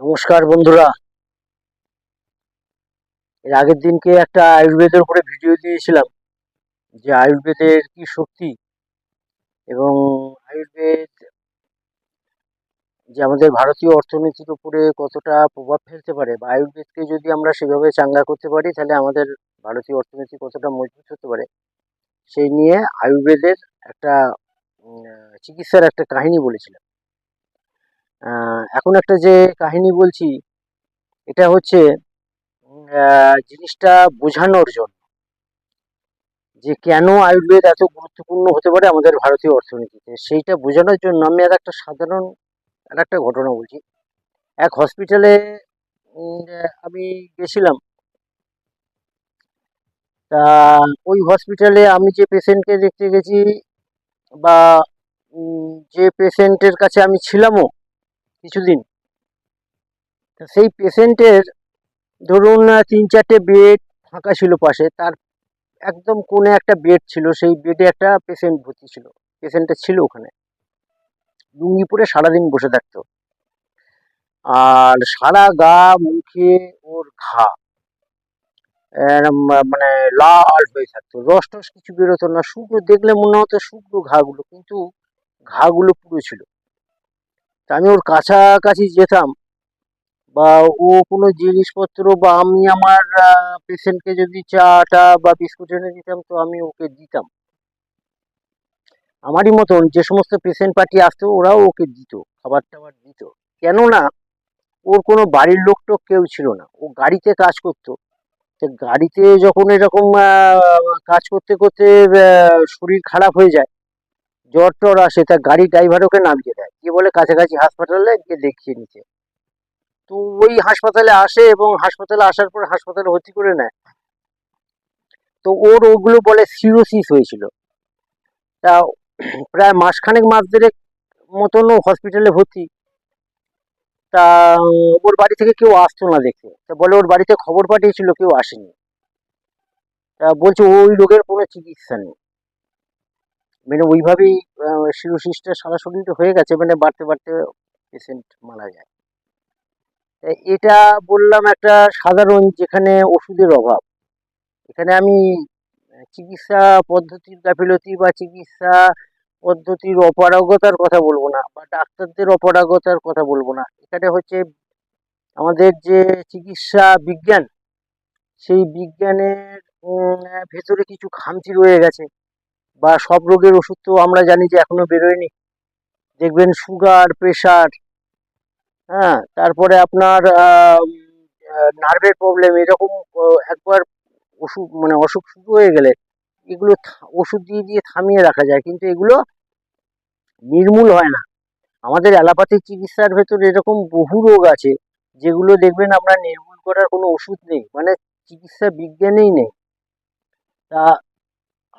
নমস্কার বন্ধুরা। এর আগের দিনকে একটা আয়ুর্বেদের উপরে ভিডিও দিয়েছিলাম, যে আয়ুর্বেদের কি শক্তি এবং আয়ুর্বেদ যে আমাদের ভারতীয় অর্থনীতির উপরে কতটা প্রভাব ফেলতে পারে বা আয়ুর্বেদকে যদি আমরা সেভাবে চাঙ্গা করতে পারি, তাহলে আমাদের ভারতীয় অর্থনীতি কতটা মজবুত হতে পারে, সেই নিয়ে আয়ুর্বেদের একটা চিকিৎসার একটা কাহিনী বলেছিলাম। এখন একটা যে কাহিনী বলছি, এটা হচ্ছে জিনিসটা বোঝানোর জন্য যে কেন আয়ুর্বেদ এত গুরুত্বপূর্ণ হতে পারে আমাদের ভারতীয় অর্থনীতিতে। সেইটা বোঝানোর জন্য আমি আর একটা সাধারণ, আর একটা ঘটনা বলছি। এক হসপিটালে আমি গেছিলাম। তা ওই হসপিটালে আমি যে পেশেন্টকে দেখতে গেছি বা যে পেশেন্টের কাছে আমি ছিলামও কিছুদিন। তা সেই পেশেন্টের ধরুন তিন চারটে বেড ফাঁকা ছিল পাশে, তার একদম কোণে একটা বেড ছিল, সেই বেডে একটা পেশেন্ট ভর্তি ছিল। পেশেন্টটা ছিল ওখানে। লুঙ্গি পরে সারাদিন বসে থাকতো। আর সারা গা, মুখে ওর ঘা। মানে লাল হয়ে থাকতো। রস টস কিছু বেরোতো না। শুকনো, দেখলে মনে হতো শুকনো ঘাগুলো, কিন্তু ঘাগুলো পুরো ছিল। আমি ওর কাছাকাছি যেতাম বা ও কোনো জিনিসপত্র বা আমি আমার পেশেন্টকে যদি চাটা বা বিস্কুট এনে দিতাম তো আমি ওকে দিতাম। আমারই মতন যে সমস্ত পেশেন্ট পার্টি আসতো ওরাও ওকে দিত, খাবার টাবার দিত। কেননা ওর কোনো বাড়ির লোক টোক কেউ ছিল না। ও গাড়িতে কাজ করতো। তো গাড়িতে যখন এরকম কাজ করতে করতে শরীর খারাপ হয়ে যায় জ্বর টর আসে তা গাড়ি ড্রাইভার ওকে নামিয়ে দেয়। গিয়ে বলে, কাছাকাছি হাসপাতালে গিয়ে দেখিয়ে নিতে। তো ওই হাসপাতালে আসে এবং হাসপাতালে আসার পর হাসপাতালে ভর্তি করে নেয়। তো ওর ওগুলো বলে সিরোসিস হয়েছিল। তা প্রায় মাসখানেক, মাস দেড়েক মতন ও হসপিটালে ভর্তি। তা ওর বাড়ি থেকে কেউ আসতো না দেখতে। তা বলে, ওর বাড়িতে খবর পাঠিয়েছিল, কেউ আসেনি। তা বলছে, ওই রোগের কোনো চিকিৎসা নেই। মানে ওইভাবেই সিরোসিসটা সারা শরীরে হয়ে গেছে মানে বাড়তে বাড়তে পেশেন্ট মারা যায়। তা এটা বললাম একটা সাধারণ যেখানে ওষুধের অভাব। এখানে আমি চিকিৎসা পদ্ধতির গাফিলতি বা চিকিৎসা পদ্ধতির অপারগতার কথা বলব না, বা ডাক্তারদের অপারগতার কথা বলব না। এখানে হচ্ছে আমাদের যে চিকিৎসা বিজ্ঞান, সেই বিজ্ঞানের ভেতরে কিছু খামতি রয়ে গেছে। বা সব রোগের ওষুধ তো আমরা জানি যে এখনও বেরোয়নি। দেখবেন সুগার প্রেশার হ্যাঁ তারপরে আপনার নার্ভের প্রবলেম এরকম একবার ওষুধ মানে অসুখ শুরু হয়ে গেলে এগুলো ওষুধ দিয়ে দিয়ে থামিয়ে রাখা যায়, কিন্তু এগুলো নির্মূল হয় না। আমাদের অ্যালোপ্যাথিক চিকিৎসার ভেতরে এরকম বহু রোগ আছে, যেগুলো দেখবেন আমরা নির্মূল করার কোনো ওষুধ নেই মানে চিকিৎসা বিজ্ঞানেই নেই। তা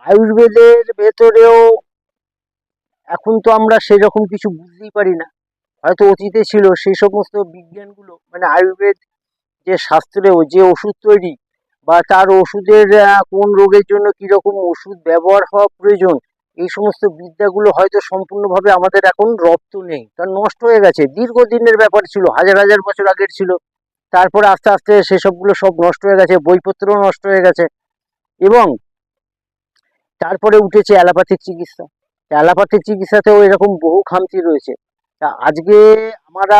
আয়ুর্বেদের ভেতরেও এখন তো আমরা সেরকম কিছু বুঝতেই পারি না। হয়তো অতীতে ছিল সেই সমস্ত বিজ্ঞানগুলো মানে আয়ুর্বেদ যে শাস্ত্রেও যে ওষুধ তৈরি বা তার ওষুধের কোন রোগের জন্য কীরকম ওষুধ ব্যবহার হওয়া প্রয়োজন, এই সমস্ত বিদ্যাগুলো হয়তো সম্পূর্ণভাবে আমাদের এখন রপ্ত নেই। কারণ নষ্ট হয়ে গেছে। দীর্ঘদিনের ব্যাপার ছিল, হাজার হাজার বছর আগের ছিল। তারপরে আস্তে আস্তে সেসবগুলো সব নষ্ট হয়ে গেছে, বইপত্রও নষ্ট হয়ে গেছে। এবং তারপরে উঠেছে অ্যালোপ্যাথিক চিকিৎসা। অ্যালোপ্যাথিক চিকিৎসাতেও এরকম বহু খামতি রয়েছে। তা আজকে আমরা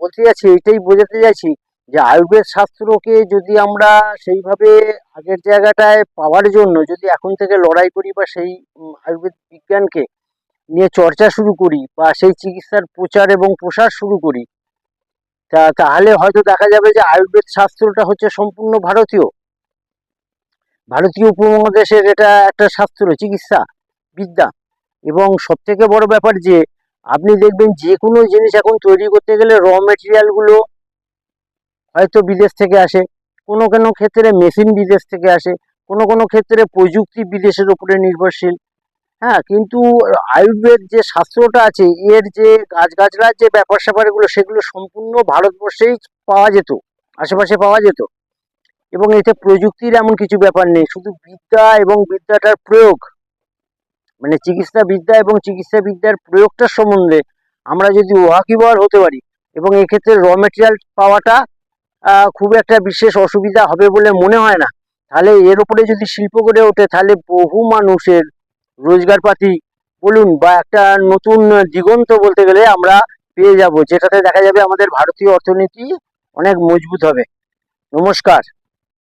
বলতে যাচ্ছি এটাই বোঝাতে চাইছি যে আয়ুর্বেদ শাস্ত্রকে যদি আমরা সেইভাবে আগের জায়গাটায় পাওয়ার জন্য যদি এখন থেকে লড়াই করি বা সেই আয়ুর্বেদ বিজ্ঞানকে নিয়ে চর্চা শুরু করি বা সেই চিকিৎসার প্রচার এবং প্রসার শুরু করি, তা তাহলে হয়তো দেখা যাবে যে আয়ুর্বেদ শাস্ত্রটা হচ্ছে সম্পূর্ণ ভারতীয়। ভারতীয় উপমহাদেশের এটা একটা শাস্ত্র চিকিৎসা, বিদ্যা। এবং সব থেকে বড় ব্যাপার যে, আপনি দেখবেন যে কোনো জিনিস এখন তৈরি করতে গেলে র মেটেরিয়ালগুলো হয়তো বিদেশ থেকে আসে, কোনো কোনো ক্ষেত্রে মেশিন বিদেশ থেকে আসে, কোনো কোনো ক্ষেত্রে প্রযুক্তি বিদেশের উপরে নির্ভরশীল। হ্যাঁ কিন্তু আয়ুর্বেদ যে শাস্ত্রটা আছে, এর যে গাছগাছড়ার যে ব্যাপার স্যাপারগুলো সেগুলো সম্পূর্ণ ভারতবর্ষেই পাওয়া যেত, আশেপাশে পাওয়া যেত। এবং এতে প্রযুক্তির এমন কিছু ব্যাপার নেই। শুধু বিদ্যা এবং বিদ্যাটার প্রয়োগ মানে চিকিৎসা বিদ্যা এবং চিকিৎসা বিদ্যার প্রয়োগটার সম্বন্ধে আমরা যদি ওয়াকিবহাল হতে পারি এবং এক্ষেত্রে র মেটেরিয়াল পাওয়াটা খুব একটা বিশেষ অসুবিধা হবে বলে মনে হয় না, তাহলে এর উপরে যদি শিল্প গড়ে ওঠে, তাহলে বহু মানুষের রোজগারপাতি বলুন বা একটা নতুন দিগন্ত বলতে গেলে আমরা পেয়ে যাব, যেটাতে দেখা যাবে আমাদের ভারতীয় অর্থনীতি অনেক মজবুত হবে। নমস্কার।